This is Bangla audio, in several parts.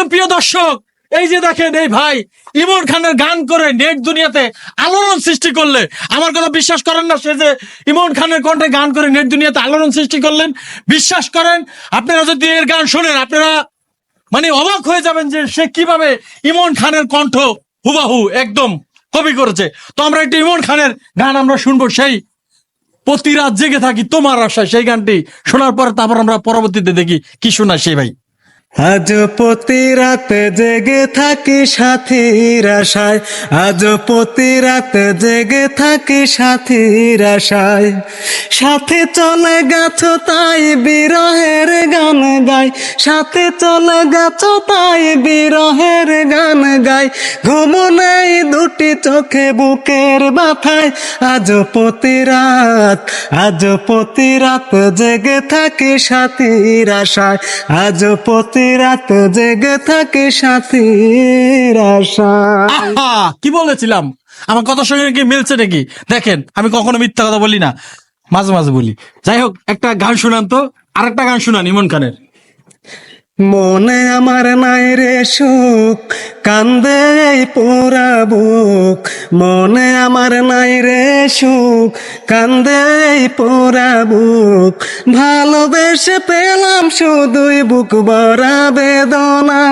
তো প্রিয় দর্শক, এই যে দেখেন, এই ভাই ইমন খানের গান করে নেট দুনিয়াতে আলোড়ন সৃষ্টি করলে, আমার কথা বিশ্বাস করেন না, সে যে ইমন খানের কণ্ঠে গান করে নেট দুনিয়াতে আলোড়ন সৃষ্টি করলেন, বিশ্বাস করেন, আপনারা যদি এর গান শোনেন, আপনারা মানে অবাক হয়ে যাবেন যে সে কীভাবে ইমন খানের কণ্ঠ হুবাহু একদম কপি করেছে। তো আমরা একটু ইমন খানের গান আমরা শুনব, সেই প্রতি রাত জেগে থাকি তোমার আশায়। সেই গানটি শোনার পরে তারপর আমরা পরবর্তীতে দেখি কি শোনায় সেই ভাই। আজ প্রতি রাতে জেগে থাকি সাথীর আশায়। আজ প্রতি রাতে জেগে থাকি সাথীর আশায়। সাথে চলে গেছ তাই বিরহের গান। গাই সাথে চলে গেছ তাই বিরহের গান গাই ঘুম নেই দুটি চোখে বুকের ব্যথায়। আজ প্রতি রাত, আজ প্রতি রাত জেগে থাকি সাথীর আশায়। আজ প্রতি রাত জেগে থাকি সাথীর আশায়। কি বলেছিলাম? আমার কথার সঙ্গে কি মিলছে নাকি? দেখেন, আমি কখনো মিথ্যা কথা বলি না। মাঝে মাঝে বলি। যাই হোক, একটা গান শুনান তো আর একটা গান শুনান ইমন খানের। মনে আমার নাই রে সুখ, কান্দে এই পোড়া বুক। মনে আমার নাই রে সুখ, কান্দে এই পোড়া বুক। ভালোবেসে পেলাম শুধুই বুক বরা বেদনা।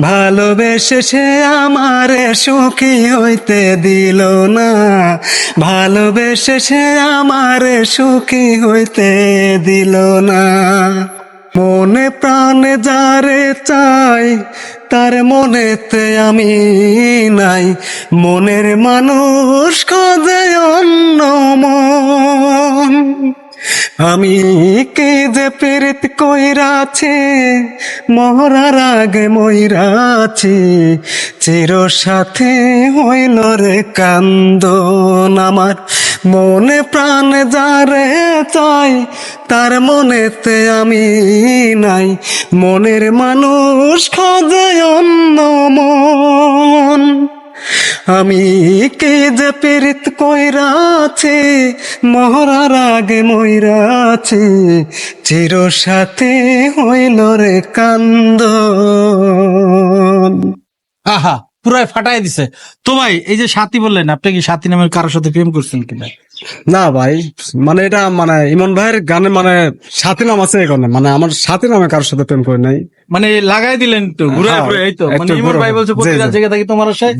ভালোবেসে সে আমারে সুখী হইতে দিল না। ভালোবেসে সে আমারে সুখী হইতে দিল না। মনে প্রাণে যারে চাই, তার মনেতে আমি নাই। মনের মানুষ খোঁজে অন্য মন। আমি কইরাছে মরার আগে ময়রাছি চির সাথে হইল রে কান্দন আমার। মনে প্রাণ যারে চাই, তার মনেতে আমি নাই। মনের মানুষ খোঁজে অন্য মন। আমি কে যে পেরিত কইরাছে মহরার আগে ময়রাছে চির সাথে হইল রে কান্দ আহা পুরাই ফাটাই দিছে। তো ভাই এই যে সাথী বললেন আপনি কি সাথী নামের কারোর সাথে প্রেম করছেন কিনা? না ভাই মানে এটা মানে ইমন ভাইয়ের গানে মানে সাথী নাম আছে এখানে মানে আমার সাথী নামে কারোর সাথে প্রেম করে নাই। মানে লাগাই দিলেন তো ঘুরে হ্যাঁ, ঘুরে এই তো। মানে ইমন ভাই বলছে জি, প্রতি জেগে থাকি তোমার আশায়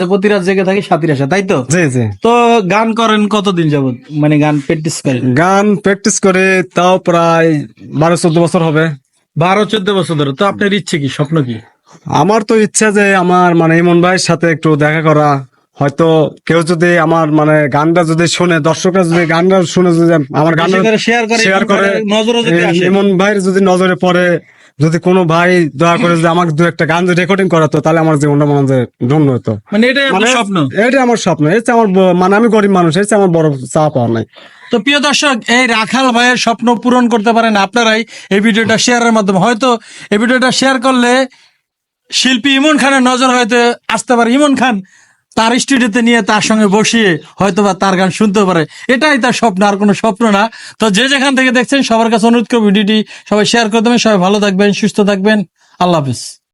যে প্রতি রাত জেগে থাকি সাথীর আশা তাই তো? জি জি। তো গান করেন কতদিন যাবত মানে গান প্র্যাকটিস করেন? গান প্র্যাকটিস করে তাও প্রায় বারো চোদ্দ বছর হবে। বারো চোদ্দ বছর ধরে। তো আপনার ইচ্ছে কি স্বপ্ন কি? আমার তো ইচ্ছা যে আমার মানে ইমন ভাইয়ের সাথে একটু দেখা করা। হয়তো কেউ যদি আমার মানে গানটা যদি শুনে দর্শকরা যদি গানটা শুনে যদি আমার গানটা করে, শেয়ার করে ইমন ভাইয়ের যদি নজরে পড়ে যদি কোনো ভাই দয়া করে যদি আমাকে দু একটা গান রেকর্ডিং করাতো তাহলে আমার জীবনটা মনে হয় ধন্য হতো। মানে এটাই মানে স্বপ্ন? এটা আমার স্বপ্ন। চেয়ে আমার মানে আমি গরিব মানুষ চেয়ে আমার বড় চা পাওয়া নাই। তো প্রিয় দর্শক এই রাখাল ভাইয়ের স্বপ্ন পূরণ করতে পারেন আপনারাই এই ভিডিওটা শেয়ারের মাধ্যমে। হয়তো এই ভিডিওটা শেয়ার করলে শিল্পী ইমন খানের নজর হয়তো আসতে পারে। ইমন খান তার স্টুডিওতে নিয়ে তার সঙ্গে বসিয়ে হয়তো বা তার গান শুনতে পারে। এটাই তার স্বপ্ন, আর কোনো স্বপ্ন না। তো যে যেখান থেকে দেখছেন, সবার কাছে অনুরোধ করব ভিডিওটি সবাই শেয়ার করে দেবেন। সবাই ভালো থাকবেন, সুস্থ থাকবেন। আল্লাহ হাফিজ।